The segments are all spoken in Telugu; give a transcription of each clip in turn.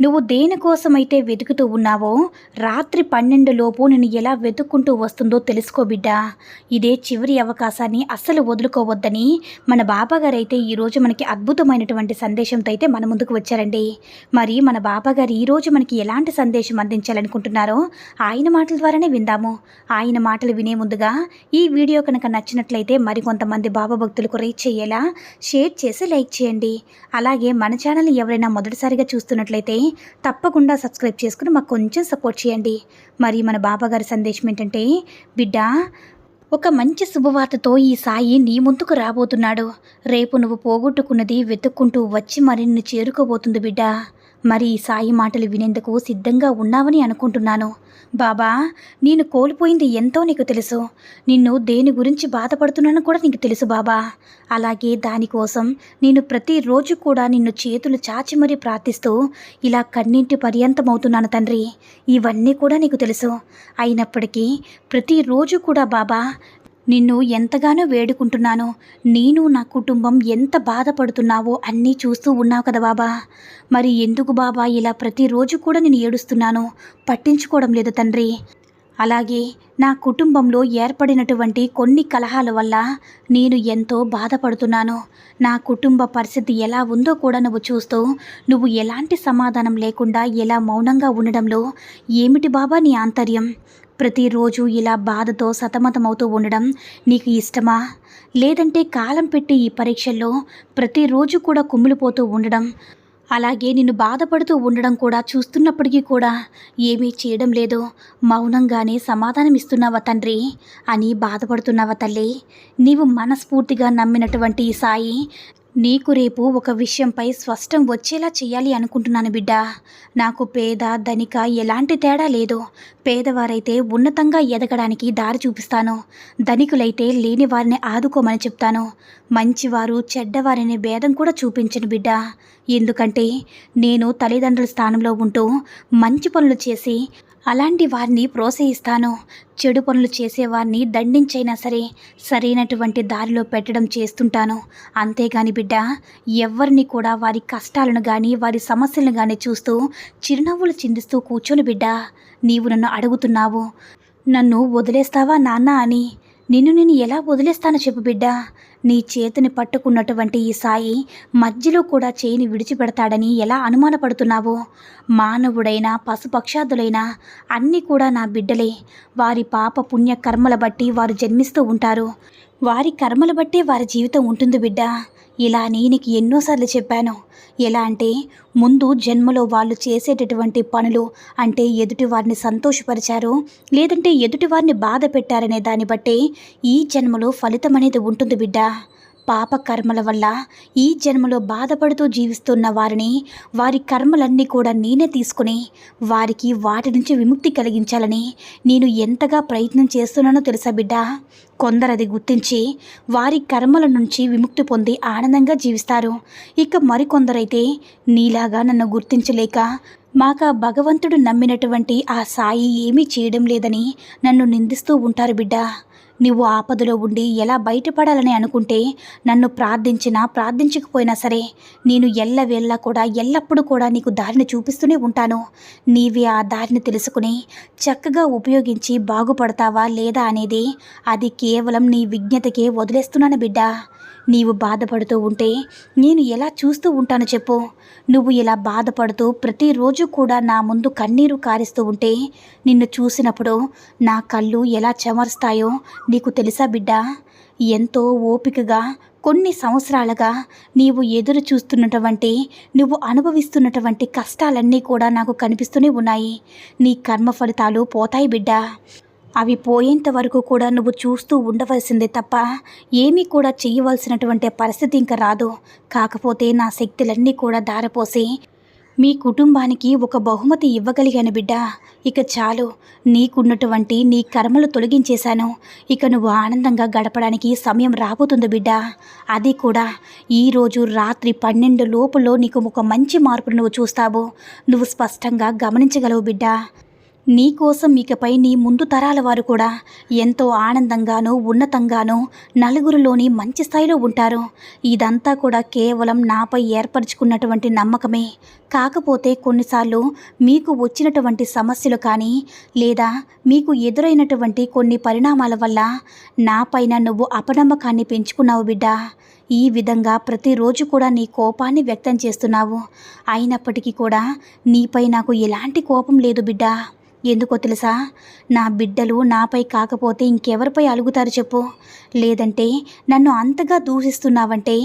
నువ్వు దేనికోసమైతే వెతుకుతూ ఉన్నావో రాత్రి పన్నెండు లోపు నేను ఎలా వెతుక్కుంటూ వస్తుందో తెలుసుకో బిడ్డా. ఇదే చివరి అవకాశాన్ని అస్సలు వదులుకోవద్దని మన బాబాగారు అయితే ఈరోజు మనకి అద్భుతమైనటువంటి సందేశంతో అయితే మన ముందుకు వచ్చారండి. మరి మన బాబాగారు ఈరోజు మనకి ఎలాంటి సందేశం అందించాలనుకుంటున్నారో ఆయన మాటల ద్వారానే విందాము. ఆయన మాటలు వినే ముందుగా ఈ వీడియో కనుక నచ్చినట్లయితే మరికొంతమంది బాబా భక్తులకు రీచ్ చేయేలా షేర్ చేసి లైక్ చేయండి. అలాగే మన ఛానల్ ఎవరైనా మొదటిసారిగా చూస్తున్నట్లయితే తప్పకుండా సబ్స్క్రైబ్ చేసుకుని మాకు కొంచెం సపోర్ట్ చేయండి. మరి మన బాబాగారి సందేశం ఏంటంటే బిడ్డ ఒక మంచి శుభవార్తతో ఈ సాయి నీ ముందుకు రాబోతున్నాడు. రేపు నువ్వు పోగొట్టుకున్నది వెతుక్కుంటూ వచ్చి మరి నిన్ను చేరుకోబోతుంది బిడ్డ. మరి ఈ సాయి మాటలు వినేందుకు సిద్ధంగా ఉన్నావని అనుకుంటున్నాను. బాబా నేను కోల్పోయింది ఎంతో నీకు తెలుసు. నిన్ను దేని గురించి బాధపడుతున్నానో కూడా నీకు తెలుసు బాబా. అలాగే దానికోసం నేను ప్రతిరోజు కూడా నిన్ను చేతులు చాచి మరీ ప్రార్థిస్తూ ఇలా కన్నింటి పర్యంతమవుతున్నాను తండ్రి. ఇవన్నీ కూడా నీకు తెలుసు. అయినప్పటికీ ప్రతిరోజు కూడా బాబా నిన్ను ఎంతగానో వేడుకుంటున్నాను. నేను నా కుటుంబం ఎంత బాధపడుతున్నావో అన్నీ చూస్తూ ఉన్నావు కదా బాబా. మరి ఎందుకు బాబా ఇలా ప్రతిరోజు కూడా నేను ఏడుస్తున్నాను? పట్టించుకోవడం లేదు తండ్రి. అలాగే నా కుటుంబంలో ఏర్పడినటువంటి కొన్ని కలహాల వల్ల నేను ఎంతో బాధపడుతున్నాను. నా కుటుంబ పరిస్థితి ఎలా ఉందో కూడా నువ్వు చూస్తూ నువ్వు ఎలాంటి సమాధానం లేకుండా ఎలా మౌనంగా ఉండడంలో ఏమిటి బాబా నీ ఆంతర్యం? ప్రతిరోజు ఇలా బాధతో సతమతమవుతూ ఉండడం నీకు ఇష్టమా? లేదంటే కాలం పెట్టి ఈ పరీక్షల్లో ప్రతిరోజు కూడా కుమిలిపోతూ ఉండడం అలాగే నిన్ను బాధపడుతూ ఉండడం కూడా చూస్తున్నప్పటికీ కూడా ఏమీ చేయడం లేదు. మౌనంగానే సమాధానం ఇస్తున్నావా తండ్రి? అని బాధపడుతున్నావా తల్లి? నీవు మనస్ఫూర్తిగా నమ్మినటువంటి ఈ సాయి నీకు రేపు ఒక విషయంపై స్పష్టం వచ్చేలా చేయాలి అనుకుంటున్నాను బిడ్డ. నాకు పేద ధనిక ఎలాంటి తేడా లేదు. పేదవారైతే ఉన్నతంగా ఎదగడానికి దారి చూపిస్తాను. ధనికులైతే లేని వారిని ఆదుకోమని చెప్తాను. మంచివారు చెడ్డవారిని భేదం కూడా చూపించను బిడ్డ. ఎందుకంటే నేను తల్లిదండ్రుల స్థానంలో ఉంటూ మంచి పనులు చేసి అలాంటి వారిని ప్రోత్సహిస్తాను. చెడు పనులు చేసేవారిని దండించైనా సరే సరైనటువంటి దారిలో పెట్టడం చేస్తుంటాను. అంతేగాని బిడ్డ ఎవరిని కూడా వారి కష్టాలను కానీ వారి సమస్యలను కానీ చూస్తూ చిరునవ్వులు చిందిస్తూ కూర్చొని బిడ్డ. నీవు నన్ను అడుగుతున్నావు. నన్ను వదిలేస్తావా నాన్న అని నిన్ను నేను ఎలా వదిలేస్తానో చెప్పు బిడ్డా. నీ చేతిని పట్టుకున్నటువంటి ఈ సాయి మధ్యలో కూడా చేయిని విడిచిపెడతాడని ఎలా అనుమానపడుతున్నావో? మానవుడైనా పశుపక్షాదులైనా అన్నీ కూడా నా బిడ్డలే. వారి పాప పుణ్య కర్మల బట్టి వారు జన్మిస్తూ ఉంటారు. వారి కర్మల బట్టే వారి జీవితం ఉంటుంది బిడ్డ. ఇలా నీకు ఎన్నోసార్లు చెప్పాను. ఎలా అంటే ముందు జన్మలో వాళ్ళు చేసేటటువంటి పనులు అంటే ఎదుటి వారిని సంతోషపరిచారు లేదంటే ఎదుటి వారిని బాధ పెట్టారనే దాన్ని బట్టే ఈ జన్మలో ఫలితం అనేది ఉంటుంది బిడ్డ. పాప కర్మల వల్ల ఈ జన్మలో బాధపడుతూ జీవిస్తున్న వారిని వారి కర్మలన్నీ కూడా నేనే తీసుకుని వారికి వాటి నుంచి విముక్తి కలిగించాలని నేను ఎంతగా ప్రయత్నం చేస్తున్నానో తెలుసా బిడ్డ? కొందరది గుర్తించి వారి కర్మల నుంచి విముక్తి పొంది ఆనందంగా జీవిస్తారు. ఇక మరికొందరైతే నీలాగా నన్ను గుర్తించలేక మాక భగవంతుడు నమ్మినటువంటి ఆ సాయి ఏమీ చేయడం లేదని నన్ను నిందిస్తూ ఉంటారు బిడ్డ. నువ్వు ఆపదలో ఉండి ఎలా బయటపడాలని అనుకుంటే నన్ను ప్రార్థించినా ప్రార్థించకపోయినా సరే నేను ఎల్లవేళ్ళ కూడా ఎల్లప్పుడూ కూడా నీకు దారిని చూపిస్తూనే ఉంటాను. నీవే ఆ దారిని తెలుసుకుని చక్కగా ఉపయోగించి బాగుపడతావా లేదా అనేది అది కేవలం నీ విజ్ఞతకే వదిలేస్తున్నాను బిడ్డ. నీవు బాధపడుతూ ఉంటే నేను ఎలా చూస్తూ ఉంటాను చెప్పు. నువ్వు ఇలా బాధపడుతూ ప్రతిరోజు కూడా నా ముందు కన్నీరు కారిస్తూ ఉంటే నిన్ను చూసినప్పుడు నా కళ్ళు ఎలా చెమరుస్తాయో నీకు తెలుసా బిడ్డ? ఎంతో ఓపికగా కొన్ని సంవత్సరాలుగా నీవు ఎదురు చూస్తున్నటువంటి నువ్వు అనుభవిస్తున్నటువంటి కష్టాలన్నీ కూడా నాకు కనిపిస్తూనే ఉన్నాయి. నీ కర్మ ఫలితాలు పోతాయి బిడ్డ. అవి పోయేంత వరకు కూడా నువ్వు చూస్తూ ఉండవలసిందే తప్ప ఏమీ కూడా చేయవలసినటువంటి పరిస్థితి ఇంకా రాదు. కాకపోతే నా శక్తులన్నీ కూడా దారపోసి మీ కుటుంబానికి ఒక బహుమతి ఇవ్వగలిగాను బిడ్డ. ఇక చాలు. నీకున్నటువంటి నీ కర్మలు తొలగించేశాను. ఇక నువ్వు ఆనందంగా గడపడానికి సమయం రాబోతుంది బిడ్డ. అది కూడా. ఈరోజు రాత్రి పన్నెండు లోపులో నీకు ఒక మంచి మార్పును నువ్వు చూస్తావు. నువ్వు స్పష్టంగా గమనించగలవు బిడ్డ. నీకోసం ఇకపై నీ ముందు తరాల వారు కూడా ఎంతో ఆనందంగానూ ఉన్నతంగానూ నలుగురిలోని మంచి స్థాయిలో ఉంటారు. ఇదంతా కూడా కేవలం నాపై ఏర్పరచుకున్నటువంటి నమ్మకమే. కాకపోతే కొన్నిసార్లు మీకు వచ్చినటువంటి సమస్యలు కానీ లేదా మీకు ఎదురైనటువంటి కొన్ని పరిణామాల వల్ల నాపైన నువ్వు అపనమ్మకాన్ని పెంచుకున్నావు బిడ్డా. ఈ విధంగా ప్రతిరోజు కూడా నీ కోపాన్ని వ్యక్తం చేస్తున్నావు. అయినప్పటికీ కూడా నీపై నాకు ఎలాంటి కోపం లేదు బిడ్డా. ఎందుకో తెలుసా? నా బిడ్డలు నాపై కాకపోతే ఇంకెవరిపై అలుగుతారు చెప్పు. లేదంటే నన్ను అంతగా దూషిస్తున్నావంటే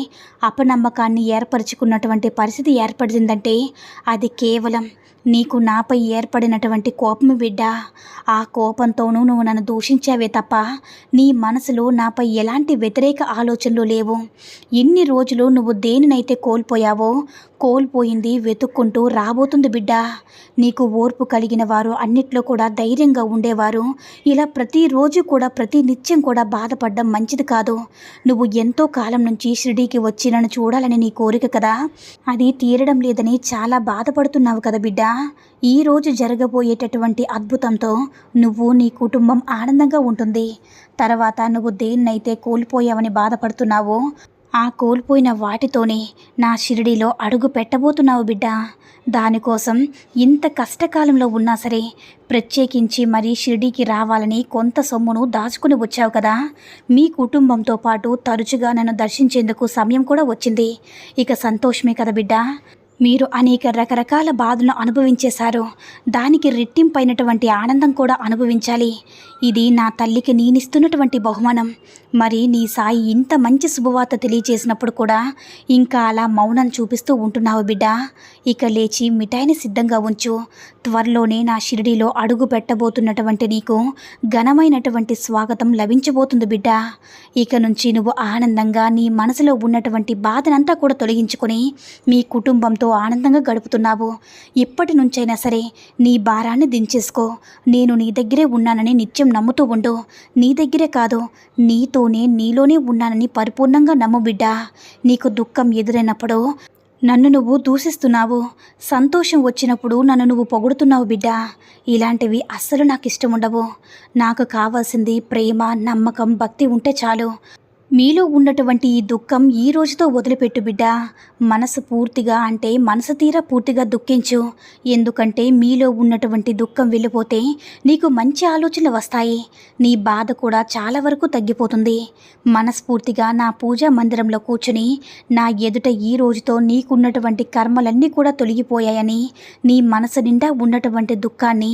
అపనమ్మకాన్ని ఏర్పరచుకున్నటువంటి పరిస్థితి ఏర్పడిందంటే అది కేవలం నీకు నాపై ఏర్పడినటువంటి కోపం బిడ్డ. ఆ కోపంతోనూ నువ్వు నన్ను దూషించావే తప్ప నీ మనసులో నాపై ఎలాంటి వ్యతిరేక ఆలోచనలు లేవు. ఎన్ని రోజులు నువ్వు దేనినైతే కోల్పోయావో కోల్పోయింది వెతుక్కుంటూ రాబోతుంది బిడ్డ. నీకు ఓర్పు కలిగిన వారు అన్నిట్లో కూడా ధైర్యంగా ఉండేవారు. ఇలా ప్రతిరోజు కూడా ప్రతి నిత్యం కూడా బాధపడడం మంచిది కాదు. నువ్వు ఎంతో కాలం నుంచి షిరిడీకి వచ్చి నన్ను చూడాలని నీ కోరిక కదా. అది తీరడం లేదని చాలా బాధపడుతున్నావు కదా బిడ్డ. ఈ రోజు జరగబోయేటటువంటి అద్భుతంతో నువ్వు నీ కుటుంబం ఆనందంగా ఉంటుంది. తర్వాత నువ్వు దేన్నైతే కోల్పోయావని బాధపడుతున్నావో ఆ కోల్పోయిన వాటితోనే నా షిరిడీలో అడుగు పెట్టబోతున్నావు బిడ్డ. దానికోసం ఇంత కష్టకాలంలో ఉన్నా సరే ప్రత్యేకించి మరీ షిరిడీకి రావాలని కొంత సొమ్మును దాచుకుని వచ్చావు కదా. మీ కుటుంబంతో పాటు తరచుగా నన్ను దర్శించేందుకు సమయం కూడా వచ్చింది. ఇక సంతోషమే కదా బిడ్డ. మీరు అనేక రకరకాల బాధలను అనుభవించేశారు. దానికి రెట్టింపైనటువంటి ఆనందం కూడా అనుభవించాలి. ఇది నా తల్లికి నేనిస్తున్నటువంటి బహుమానం. మరి నీ సాయి ఇంత మంచి శుభవార్త తెలియజేసినప్పుడు కూడా ఇంకా అలా మౌనం చూపిస్తూ ఉంటున్నావు బిడ్డ. ఇక లేచి మిఠాయిని సిద్ధంగా ఉంచు. త్వరలోనే నా షిరిడీలో అడుగు పెట్టబోతున్నటువంటి నీకు ఘనమైనటువంటి స్వాగతం లభించబోతుంది బిడ్డ. ఇక నుంచి నువ్వు ఆనందంగా నీ మనసులో ఉన్నటువంటి బాధనంతా కూడా తొలగించుకొని మీ కుటుంబంతో ఆనందంగా గడుపుతున్నావు. ఇప్పటి నుంచైనా సరే నీ భారాన్ని దించేసుకో. నేను నీ దగ్గరే ఉన్నానని నిత్యం నమ్ముతూ ఉండు. నీ దగ్గరే కాదు నీతోనే నీలోనే ఉన్నానని పరిపూర్ణంగా నమ్ము బిడ్డ. నీకు దుఃఖం ఎదురైనప్పుడు నన్ను నువ్వు దూషిస్తున్నావు. సంతోషం వచ్చినప్పుడు నన్ను నువ్వు పొగుడుతున్నావు బిడ్డ. ఇలాంటివి అస్సలు నాకు ఇష్టం ఉండవు. నాకు కావాల్సింది ప్రేమ నమ్మకం భక్తి ఉంటే చాలు. మీలో ఉన్నటువంటి ఈ దుఃఖం ఈ రోజుతో వదిలిపెట్టు బిడ్డ. మనసు పూర్తిగా అంటే మనసు తీరా పూర్తిగా దుఃఖించు. ఎందుకంటే మీలో ఉన్నటువంటి దుఃఖం వెళ్ళిపోతే నీకు మంచి ఆలోచనలు వస్తాయి. నీ బాధ కూడా చాలా వరకు తగ్గిపోతుంది. మనస్ఫూర్తిగా నా పూజా మందిరంలో కూర్చుని నా ఎదుట ఈ రోజుతో నీకున్నటువంటి కర్మలన్నీ కూడా తొలగిపోయాయని నీ మనసు నిండా ఉన్నటువంటి దుఃఖాన్ని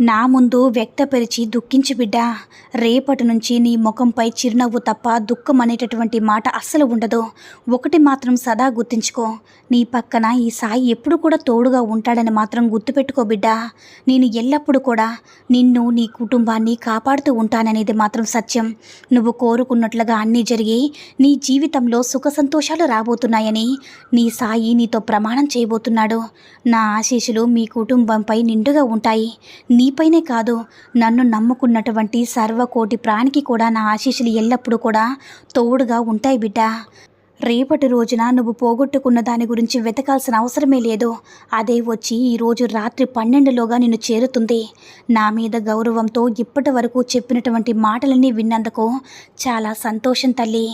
నా ముందు వ్యక్తపరిచి దుఃఖించి బిడ్డా. రేపటి నుంచి నీ ముఖంపై చిరునవ్వు తప్ప దుఃఖం అనేటటువంటి మాట అస్సలు ఉండదు. ఒకటి మాత్రం సదా గుర్తుంచుకో. నీ పక్కన ఈ సాయి ఎప్పుడు కూడా తోడుగా ఉంటాడని మాత్రం గుర్తుపెట్టుకో బిడ్డా. నేను ఎల్లప్పుడూ కూడా నిన్ను నీ కుటుంబాన్ని కాపాడుతూ ఉంటాననేది మాత్రం సత్యం. నువ్వు కోరుకున్నట్లుగా అన్నీ జరిగి నీ జీవితంలో సుఖ సంతోషాలు రాబోతున్నాయని నీ సాయి నీతో ప్రమాణం చేయబోతున్నాడు. నా ఆశీస్సులు మీ కుటుంబంపై నిండుగా ఉంటాయి. నీ నీపైనే కాదు నన్ను నమ్ముకున్నటువంటి సర్వకోటి ప్రాణికి కూడా నా ఆశీస్సులు ఎల్లప్పుడూ కూడా తోడుగా ఉంటాయి బిడ్డ. రేపటి రోజున నువ్వు పోగొట్టుకున్న దాని గురించి వెతకాల్సిన అవసరమే లేదు. అదే వచ్చి ఈరోజు రాత్రి పన్నెండులోగా నిన్ను చేరుతుంది. నా మీద గౌరవంతో ఇప్పటి వరకు చెప్పినటువంటి మాటలన్నీ విన్నందుకు చాలా సంతోషం తల్లి.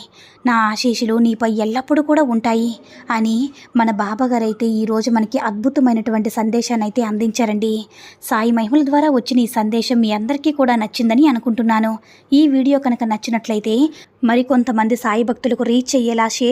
నా ఆశీస్సులు నీపై ఎల్లప్పుడూ కూడా ఉంటాయి అని మన బాబాగారైతే ఈరోజు మనకి అద్భుతమైనటువంటి సందేశాన్ని అయితే అందించారండి. సాయి మహిమల ద్వారా వచ్చిన ఈ సందేశం మీ అందరికీ కూడా నచ్చిందని అనుకుంటున్నాను. ఈ వీడియో కనుక నచ్చినట్లయితే మరికొంతమంది సాయి భక్తులకు రీచ్ అయ్యేలా షేర్